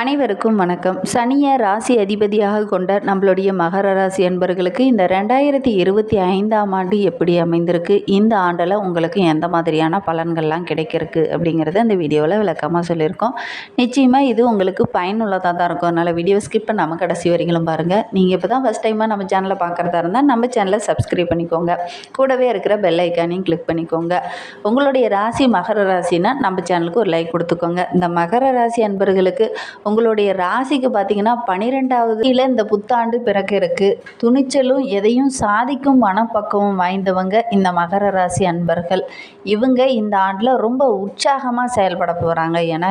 அனைவருக்கும் வணக்கம். சனியை ராசி அதிபதியாக கொண்ட நம்மளுடைய மகர ராசி அன்பர்களுக்கு இந்த ரெண்டாயிரத்தி இருபத்தி ஐந்தாம் ஆண்டு எப்படி அமைந்திருக்கு? இந்த ஆண்டில் உங்களுக்கு எந்த மாதிரியான பலன்கள்லாம் கிடைக்கிறதுக்கு அப்படிங்கிறத இந்த வீடியோவில் விளக்கமாக சொல்லியிருக்கோம். நிச்சயமாக இது உங்களுக்கு பயனுள்ளதாக தான் இருக்கும். அதனால் வீடியோ ஸ்கிப் பண்ணாமல் கடைசி வரைக்கும் பாருங்கள் நீங்கள் இப்போ தான் ஃபஸ்ட் டைமாக நம்ம சேனலை பார்க்குறதா இருந்தால் நம்ம சேனலை சப்ஸ்கிரைப் பண்ணிக்கோங்க. கூடவே இருக்கிற பெல் ஐக்கானையும் கிளிக் பண்ணிக்கோங்க. உங்களுடைய ராசி மகர ராசினா நம்ம சேனலுக்கு ஒரு லைக் கொடுத்துக்கோங்க. இந்த மகர ராசி அன்பர்கள் அன்பர்களுக்கு உங்களுடைய ராசிக்கு பார்த்தீங்கன்னா பன்னிரெண்டாவது இந்த புத்தாண்டு பிறக்க இருக்கு. துணிச்சலும் எதையும் சாதிக்கும் மனப்பக்குவம் வாய்ந்தவங்க இந்த மகர ராசி அன்பர்கள். இவங்க இந்த ஆண்டில் ரொம்ப உற்சாகமாக செயல்பட போகிறாங்க ஏன்னா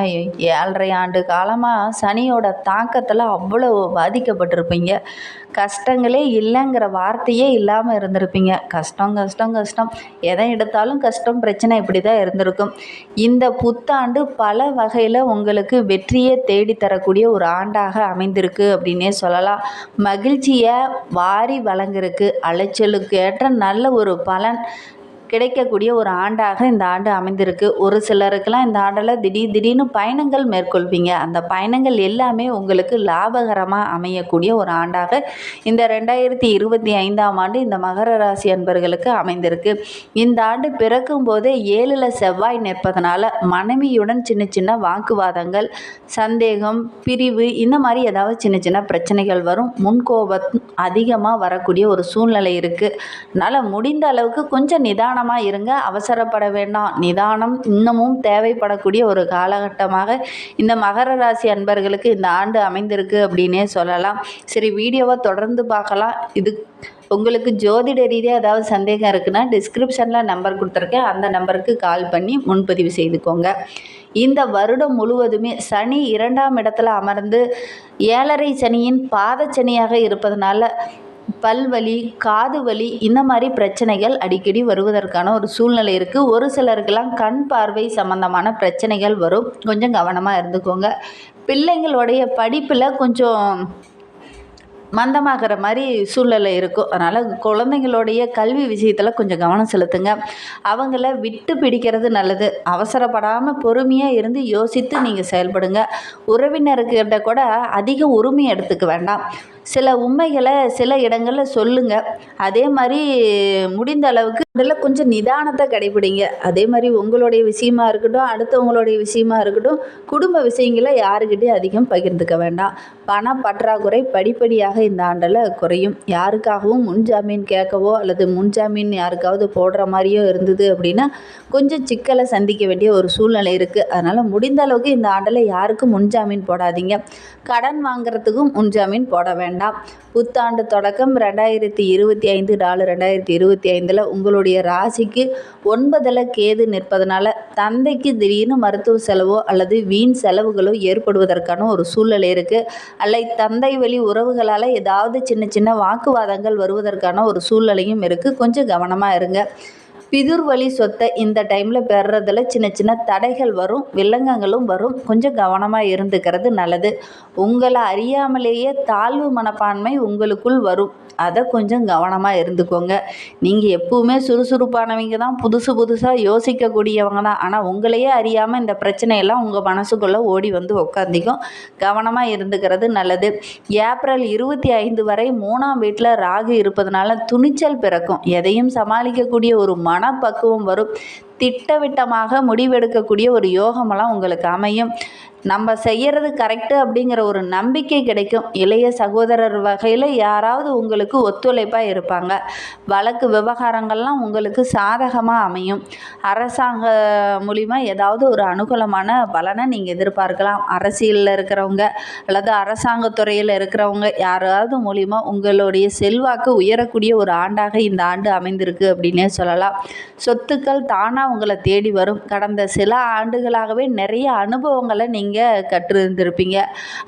ஏழரை ஆண்டு காலமாக சனியோட தாக்கத்தில் அவ்வளோ பாதிக்கப்பட்டிருப்பீங்க. கஷ்டங்களே இல்லைங்கிற வார்த்தையே இல்லாமல் இருந்திருப்பீங்க. கஷ்டம் கஷ்டம் கஷ்டம். எதை எடுத்தாலும் கஷ்டம் பிரச்சனை இப்படி தான் இருந்திருக்கும். இந்த புத்தாண்டு பல வகையில் உங்களுக்கு வெற்றி வெற்றியை தேடித்தரக்கூடிய ஒரு ஆண்டாக அமைந்திருக்கு அப்படின்னே சொல்லலாம். மகிழ்ச்சியை வாரி வழங்குறதுக்கு அலைச்சலுக்கு ஏற்ற நல்ல ஒரு பலன் கிடைக்கக்கூடிய ஒரு ஆண்டாக இந்த ஆண்டு அமைந்திருக்கு. ஒரு சிலருக்கெல்லாம் இந்த ஆண்டில் திடீர் திடீர்னு பயணங்கள் மேற்கொள்வீங்க. அந்த பயணங்கள் எல்லாமே உங்களுக்கு லாபகரமாக அமையக்கூடிய ஒரு ஆண்டாக இந்த ரெண்டாயிரத்தி இருபத்தி ஐந்தாம் ஆண்டு இந்த மகர ராசி அன்பர்களுக்கு அமைந்திருக்கு. இந்த ஆண்டு பிறக்கும் போதே ஏழில் செவ்வாய் நிற்பதனால மனைவியுடன் சின்ன சின்ன வாக்குவாதங்கள் சந்தேகம் பிரிவு இந்த மாதிரி ஏதாவது சின்ன சின்ன பிரச்சனைகள் வரும். முன்கோபம் அதிகமாக வரக்கூடிய ஒரு சூழ்நிலை இருக்குது அதனால் முடிந்த அளவுக்கு கொஞ்சம் நிதானம் நிதானமாக இருங்க அவசரப்பட வேண்டாம். நிதானம் இன்னமும் தேவைப்படக்கூடிய ஒரு காலகட்டமாக இந்த மகர ராசி அன்பர்களுக்கு இந்த ஆண்டு அமைந்திருக்கு அப்படின்னே சொல்லலாம். சரி வீடியோவை தொடர்ந்து பார்க்கலாம். இது உங்களுக்கு ஜோதிட ரீதியாக ஏதாவது சந்தேகம் இருக்குன்னா டிஸ்கிரிப்ஷனில் நம்பர் கொடுத்துருக்கேன். அந்த நம்பருக்கு கால் பண்ணி முன்பதிவு செய்துக்கோங்க. இந்த வருடம் முழுவதுமே சனி இரண்டாம் இடத்துல அமர்ந்து ஏழரை சனியின் பாதச்சனியாக இருப்பதனால பல்வலி காது வலி இந்த மாதிரி பிரச்சனைகள் அடிக்கடி வருவதற்கான ஒரு சூழ்நிலை இருக்குது ஒரு சிலருக்கெல்லாம் கண் பார்வை சம்மந்தமான பிரச்சனைகள் வரும். கொஞ்சம் கவனமாக இருந்துக்கோங்க. பிள்ளைங்களுடைய படிப்பில் கொஞ்சம் மந்தமாகிற மாதிரி சூழ்நிலை இருக்கும். அதனால் குழந்தைங்களுடைய கல்வி விஷயத்தில் கொஞ்சம் கவனம் செலுத்துங்க. அவங்கள விட்டு பிடிக்கிறது நல்லது. அவசரப்படாமல் பொறுமையாக இருந்து யோசித்து நீங்கள் செயல்படுங்க. உறவினர்கிட்ட கூட அதிக உரிமை எடுத்துக்க வேண்டாம். சில உண்மைகளை சில இடங்களில் சொல்லுங்கள் அதே மாதிரி முடிந்த அளவுக்கு அதில் கொஞ்சம் நிதானத்தை கடைபிடிங்க. அதே மாதிரி உங்களுடைய விஷயமா இருக்கட்டும் அடுத்தவங்களுடைய விஷயமா இருக்கட்டும் குடும்ப விஷயங்களை யாருக்கிட்டையும் அதிகம் பகிர்ந்துக்க வேண்டாம். பண பற்றாக்குறை படிப்படியாக இந்த ஆண்டில் குறையும். யாருக்காகவும் முன்ஜாமீன் கேட்கவோ அல்லது முன்ஜாமீன் யாருக்காவது போடுற மாதிரியோ இருந்தது அப்படின்னா கொஞ்சம் சிக்கலை சந்திக்க வேண்டிய ஒரு சூழ்நிலை இருக்குது அதனால் முடிந்த அளவுக்கு இந்த ஆண்டில் யாருக்கும் முன்ஜாமீன் போடாதீங்க. கடன் வாங்குறதுக்கும் முன்ஜாமீன் போட வேண்டாம். புத்தாண்டு தொடக்கம் ரெண்டாயிரத்தி இருபத்தி ஐந்து நாலு ரெண்டாயிரத்தி இருபத்தி ஐந்தில் உங்களுடைய ராசிக்கு ஒன்பதில் கேது நிற்பதனால தந்தைக்கு திடீர்னு மருத்துவ செலவோ அல்லது வீண் செலவுகளோ ஏற்படுவதற்கான ஒரு சூழ்நிலை இருக்குது அல்ல தந்தை வழி உறவுகளால் ஏதாவது சின்ன சின்ன வாக்குவாதங்கள் வருவதற்கான ஒரு சூழ்நிலையும் இருக்குது கொஞ்சம் கவனமாக இருங்க. பிதுர் வழி சொத்தை இந்த டைமில் பெறுறதுல சின்ன சின்ன தடைகள் வரும் வில்லங்கங்களும் வரும். கொஞ்சம் கவனமாக இருந்துக்கிறது நல்லது. உங்களை அறியாமலேயே தாழ்வு மனப்பான்மை உங்களுக்குள் வரும். அதை கொஞ்சம் கவனமாக இருந்துக்கோங்க. நீங்கள் எப்பவுமே சுறுசுறுப்பானவங்க தான் புதுசு புதுசாக யோசிக்கக்கூடியவங்க தான் ஆனால் உங்களையே அறியாமல் இந்த பிரச்சனையெல்லாம் உங்கள் மனசுக்குள்ளே ஓடி வந்து உட்காந்திக்கும் கவனமாக இருந்துக்கிறது நல்லது. ஏப்ரல் இருபத்தி ஐந்து வரை மூணாம் வீட்டில் ராகு இருப்பதனால துணிச்சல் பிறக்கும். எதையும் சமாளிக்கக்கூடிய ஒரு மனப்பக்குவம் வரும். திட்டவிட்டமாக முடிவெடுக்கக்கூடிய ஒரு யோகமெல்லாம் உங்களுக்கு அமையும். நம்ம செய்கிறது கரெக்டு அப்படிங்கிற ஒரு நம்பிக்கை கிடைக்கும். இளைய சகோதரர் வகையில் யாராவது உங்களுக்கு ஒத்துழைப்பாக இருப்பாங்க. வழக்கு விவகாரங்கள்லாம் உங்களுக்கு சாதகமாக அமையும். அரசாங்க மூலிமா ஏதாவது ஒரு அனுகூலமான பலனை நீங்கள் எதிர்பார்க்கலாம். அரசியலில் இருக்கிறவங்க அல்லது அரசாங்கத்துறையில் இருக்கிறவங்க யாராவது மூலிமா உங்களுடைய செல்வாக்கு உயரக்கூடிய ஒரு ஆண்டாக இந்த ஆண்டு அமைந்திருக்கு அப்படின்னே சொல்லலாம். சொத்துக்கள் தானாக உங்களை தேடி வரும். கடந்த சில ஆண்டுகளாகவே நிறைய அனுபவங்களை நீங்கள் நீங்கள் கற்றிருந்திருப்பீங்க.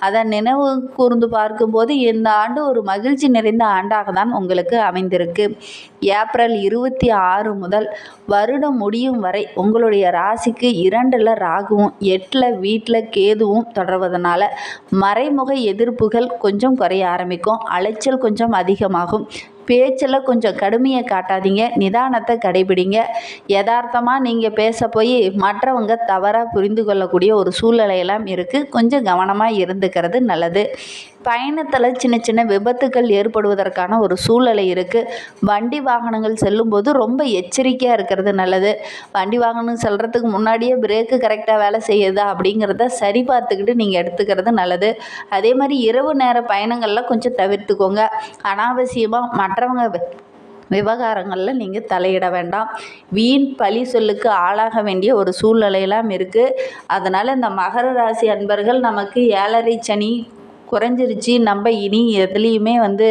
அதை நினைவு கூர்ந்து பார்க்கும்போது இந்த ஆண்டு ஒரு மகிழ்ச்சி நிறைந்த ஆண்டாக தான் உங்களுக்கு அமைந்திருக்கு. ஏப்ரல் இருபத்தி ஆறு முதல் வருடம் முடியும் வரை உங்களுடைய ராசிக்கு இரண்டில் ராகுவும் எட்டில் வீட்டில் கேதுவும் தொடர்வதனால மறைமுக எதிர்ப்புகள் கொஞ்சம் குறைய ஆரம்பிக்கும். அலைச்சல் கொஞ்சம் அதிகமாகும். பேச்சில் கொஞ்சம் கடுமையை காட்டாதீங்க நிதானத்தை கடைபிடிங்க. யதார்த்தமாக நீங்கள் பேச போய் மற்றவங்க தவறாக புரிந்து கொள்ளக்கூடிய ஒரு சூழ்நிலையெல்லாம் இருக்குது கொஞ்சம் கவனமாக இருந்துக்கிறது நல்லது. பயணத்தில் சின்ன சின்ன விபத்துக்கள் ஏற்படுவதற்கான ஒரு சூழ்நிலை இருக்குது வண்டி வாகனங்கள் செல்லும்போது ரொம்ப எச்சரிக்கையாக இருக்கிறது நல்லது. வண்டி வாகனம் செல்கிறதுக்கு முன்னாடியே பிரேக்கு கரெக்டாக வேலை செய்யுதா அப்படிங்கிறத சரி பார்த்துக்கிட்டு நீங்கள் எடுத்துக்கிறது நல்லது. அதே மாதிரி இரவு நேர பயணங்களில் கொஞ்சம் தவிர்த்துக்கோங்க. அனாவசியமாக மற்றவங்க விவகாரங்களில் நீங்கள் தலையிட வேண்டாம். வீண் பழி சொல்லுக்கு ஆளாக வேண்டிய ஒரு சூழ்நிலையெல்லாம் இருக்குது அதனால் இந்த மகர ராசி அன்பர்கள் நமக்கு ஏழரை சனி குறைஞ்சிருச்சு. நம்ம இனி எதுலேயுமே வந்து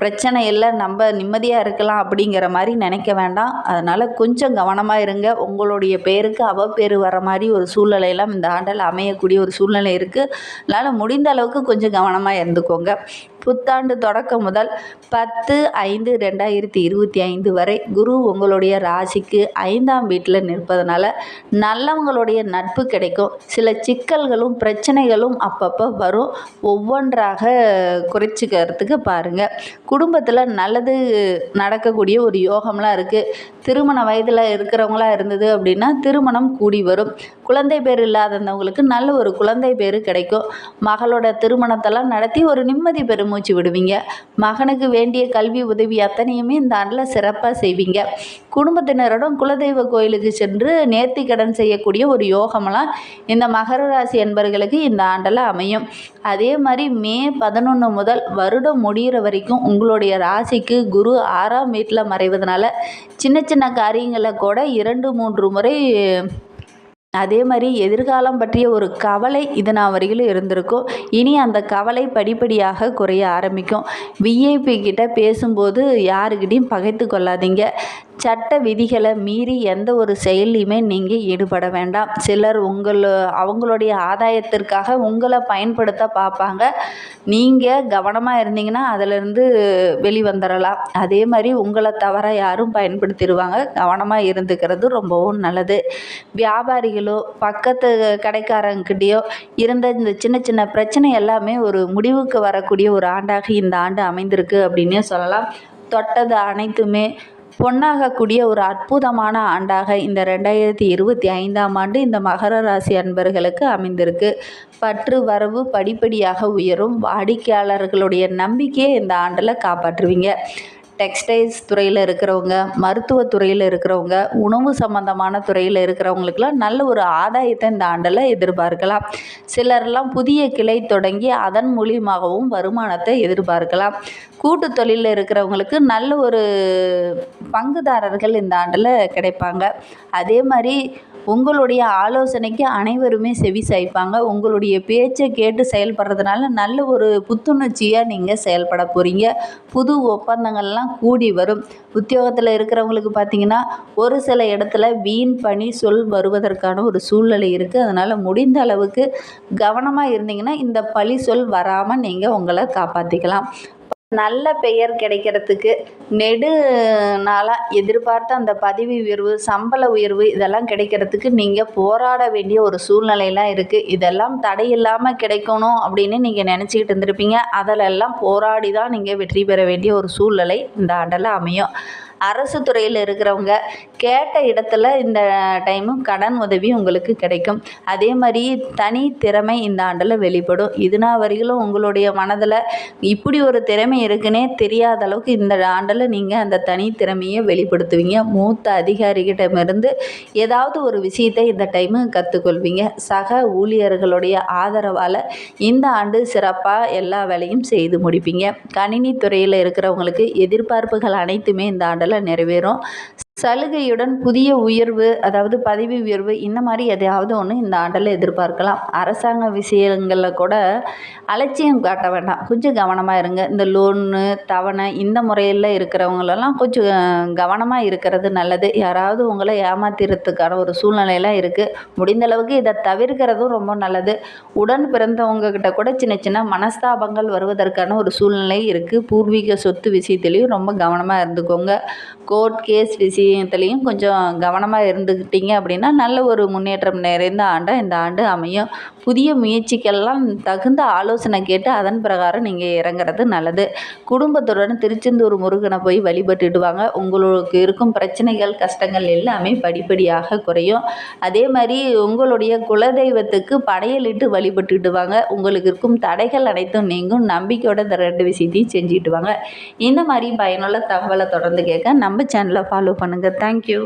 பிரச்சனை இல்லை. நம்ம நிம்மதியாக இருக்கலாம் அப்படிங்கிற மாதிரி நினைக்க வேண்டாம். அதனால் கொஞ்சம் கவனமாக இருங்க. உங்களுடைய பேருக்கு அவ பேர் வர மாதிரி ஒரு சூழ்நிலையெல்லாம் இந்த ஆண்டில் அமையக்கூடிய ஒரு சூழ்நிலை இருக்குது அதனால் முடிந்த அளவுக்கு கொஞ்சம் கவனமாக இருந்துக்கோங்க. புத்தாண்டு தொடக்கம் முதல் பத்து ஐந்து ரெண்டாயிரத்தி இருபத்தி ஐந்து வரை குரு உங்களுடைய ராசிக்கு ஐந்தாம் வீட்டில் நிற்பதனால நல்லவங்களுடைய நட்பு கிடைக்கும். சில சிக்கல்களும் பிரச்சனைகளும் அப்பப்போ வரும். ஒவ்வொன்றாக குறைச்சிக்கிறதுக்கு பாருங்கள் குடும்பத்தில் நல்லது நடக்கக்கூடிய ஒரு யோகம்லாம் இருக்குது திருமண வயதில் இருக்கிறவங்களா இருந்தது அப்படின்னா திருமணம் கூடி வரும். குழந்தை பேர் இல்லாதவங்களுக்கு நல்ல ஒரு குழந்தை பேர் கிடைக்கும். மகளோட திருமணத்தெல்லாம் நடத்தி ஒரு நிம்மதி பெறும் மூச்சு விடுவீங்க. மகனுக்கு வேண்டிய கல்வி உதவி அத்தனையுமே இந்த ஆண்டில் சிறப்பாக செய்வீங்க. குடும்பத்தினரிடம் குலதெய்வ கோயிலுக்கு சென்று நேர்த்தி கடன் செய்யக்கூடிய ஒரு யோகமெல்லாம் இந்த மகர ராசி என்பர்களுக்கு இந்த ஆண்டில் அமையும். அதே மாதிரி மே பதினொன்று முதல் வருடம் முடிகிற வரைக்கும் உங்களுடைய ராசிக்கு குரு ஆறாம் வீட்டில் மறைவதனால சின்ன சின்ன காரியங்களை கூட இரண்டு மூன்று முறை அதே மாதிரி எதிர்காலம் பற்றிய ஒரு கவலை இது நான் வரையிலும் இருந்திருக்கும். இனி அந்த கவலை படிப்படியாக குறைய ஆரம்பிக்கும். விஐபி கிட்ட பேசும்போது யாருக்கிட்டையும் பகைத்து கொள்ளாதீங்க. சட்ட விதிகளை மீறி எந்த ஒரு செயல்லையுமே நீங்கள் ஈடுபட வேண்டாம். சிலர் உங்கள் அவங்களுடைய ஆதாயத்திற்காக உங்களை பயன்படுத்த பார்ப்பாங்க. நீங்கள் கவனமாக இருந்தீங்கன்னா அதிலிருந்து வெளிவந்துடலாம் அதே மாதிரி உங்களை தவிர யாரும் பயன்படுத்திடுவாங்க. கவனமாக இருந்துக்கிறது ரொம்பவும் நல்லது. வியாபாரிகள் பக்கத்து கடைக்காரங்கிட்டேயோ இருந்த இந்த சின்ன சின்ன பிரச்சனை எல்லாமே ஒரு முடிவுக்கு வரக்கூடிய ஒரு ஆண்டாக இந்த ஆண்டு அமைந்திருக்கு அப்படின்னே சொல்லலாம். தொட்டது அனைத்துமே பொன்னாகக்கூடிய ஒரு அற்புதமான ஆண்டாக இந்த ரெண்டாயிரத்தி இருபத்தி ஐந்தாம் ஆண்டு இந்த மகர ராசி அன்பர்களுக்கு அமைந்திருக்கு. பற்று வரவு படிப்படியாக உயரும். வாடிக்கையாளர்களுடைய நம்பிக்கையை இந்த ஆண்டில் காப்பாற்றுவீங்க. டெக்ஸ்டைல்ஸ் துறையில் இருக்கிறவங்க மருத்துவ துறையில் இருக்கிறவங்க உணவு சம்மந்தமான துறையில் இருக்கிறவங்களுக்கெல்லாம் நல்ல ஒரு ஆதாயத்தை இந்த ஆண்டில் எதிர்பார்க்கலாம். சிலர்லாம் புதிய கிளை தொடங்கி அதன் மூலியமாகவும் வருமானத்தை எதிர்பார்க்கலாம். கூட்டு தொழிலில் இருக்கிறவங்களுக்கு நல்ல ஒரு பங்குதாரர்கள் இந்த ஆண்டில் கிடைப்பாங்க. அதே மாதிரி உங்களுடைய ஆலோசனைக்கு அனைவருமே செவி சாய்ப்பாங்க. உங்களுடைய பேச்சை கேட்டு செயல்படுறதுனால நல்ல ஒரு புத்துணர்ச்சியாக நீங்கள் செயல்பட போகிறீங்க புது ஒப்பந்தங்கள்லாம் கூடி வரும். உத்தியோகத்தில் இருக்கிறவங்களுக்கு பார்த்தீங்கன்னா ஒரு சில இடத்துல வீண் பணி சொல் வருவதற்கான ஒரு சூழ்நிலை இருக்குது அதனால் முடிந்த அளவுக்கு கவனமாக இருந்தீங்கன்னா இந்த பழி சொல் வராமல் நீங்கள் உங்களை காப்பாற்றிக்கலாம் நல்ல பெயர் கிடைக்கிறதுக்கு நெடு நாளாக எதிர்பார்த்த அந்த பதவி உயர்வு சம்பள உயர்வு இதெல்லாம் கிடைக்கிறதுக்கு நீங்கள் போராட வேண்டிய ஒரு சூழ்நிலையெல்லாம் இருக்குது இதெல்லாம் தடையில்லாமல் கிடைக்கணும் அப்படின்னு நீங்கள் நினச்சிக்கிட்டு இருந்திருப்பீங்க. அதிலெல்லாம் போராடி தான் நீங்கள் வெற்றி பெற வேண்டிய ஒரு சூழ்நிலை இந்த ஆண்டில் அமையும். அரசு துறையில் இருக்கிறவங்க கேட்ட இடத்துல இந்த டைமும் கடன் உதவி உங்களுக்கு கிடைக்கும். அதே மாதிரி தனி திறமை இந்த ஆண்டில் வெளிப்படும். இதுனா வரையிலும் உங்களுடைய மனதில் இப்படி ஒரு திறமை இருக்குன்னே தெரியாத அளவுக்கு இந்த ஆண்டில் நீங்கள் அந்த தனி திறமையை வெளிப்படுத்துவீங்க. மூத்த அதிகாரிகிட்டமிருந்து ஏதாவது ஒரு விஷயத்தை இந்த டைமு கற்றுக்கொள்வீங்க சக ஊழியர்களுடைய ஆதரவால் இந்த ஆண்டு சிறப்பாக எல்லா வேலையும் செய்து முடிப்பீங்க. கணினி துறையில் இருக்கிறவங்களுக்கு எதிர்பார்ப்புகள் அனைத்துமே இந்த ஆண்டில் நிறைவேறும். சலுகையுடன் புதிய உயர்வு அதாவது பதவி உயர்வு இந்த மாதிரி எதையாவது ஒன்று இந்த ஆண்டில் எதிர்பார்க்கலாம். அரசாங்க விஷயங்களில் கூட அலட்சியம் காட்ட வேண்டாம். கொஞ்சம் கவனமாக இருங்க. இந்த லோனு தவணை இந்த முறையில் இருக்கிறவங்களெல்லாம் கொஞ்சம் கவனமாக இருக்கிறது நல்லது. யாராவது உங்களை ஏமாத்திரத்துக்கான ஒரு சூழ்நிலையெல்லாம் இருக்குது முடிந்தளவுக்கு இதை தவிர்க்கிறதும் ரொம்ப நல்லது. உடன் பிறந்தவங்கக்கிட்ட கூட சின்ன சின்ன மனஸ்தாபங்கள் வருவதற்கான ஒரு சூழ்நிலை இருக்குது பூர்வீக சொத்து விஷயத்துலேயும் ரொம்ப கவனமாக இருந்துக்கோங்க. கோர்ட் கேஸ் விஷயம் விஷயத்துலேயும் கொஞ்சம் கவனமாக இருந்துக்கிட்டிங்க அப்படின்னா நல்ல ஒரு முன்னேற்றம் நிறைந்த ஆண்டாக இந்த ஆண்டு அமையும். புதிய முயற்சிக்கெல்லாம் தகுந்த ஆலோசனை கேட்டு அதன் பிரகாரம் நீங்கள் இறங்குறது நல்லது. குடும்பத்துடன் திருச்செந்தூர் முருகனை போய் வழிபட்டுட்டு வாங்க உங்களுக்கு இருக்கும் பிரச்சனைகள் கஷ்டங்கள் எல்லாமே படிப்படியாக குறையும். அதே மாதிரி உங்களுடைய குலதெய்வத்துக்கு படையலிட்டு வழிபட்டுட்டு வாங்க உங்களுக்கு இருக்கும் தடைகள் அனைத்தும் நீங்கும். நம்பிக்கையோட இந்த ரெண்டு விஷயத்தையும் செஞ்சுட்டு வாங்க இந்த மாதிரி பயனுள்ள தகவலை தொடர்ந்து கேட்க நம்ம சேனலை ஃபாலோ பண்ணுங்கள் தேங்க்யூ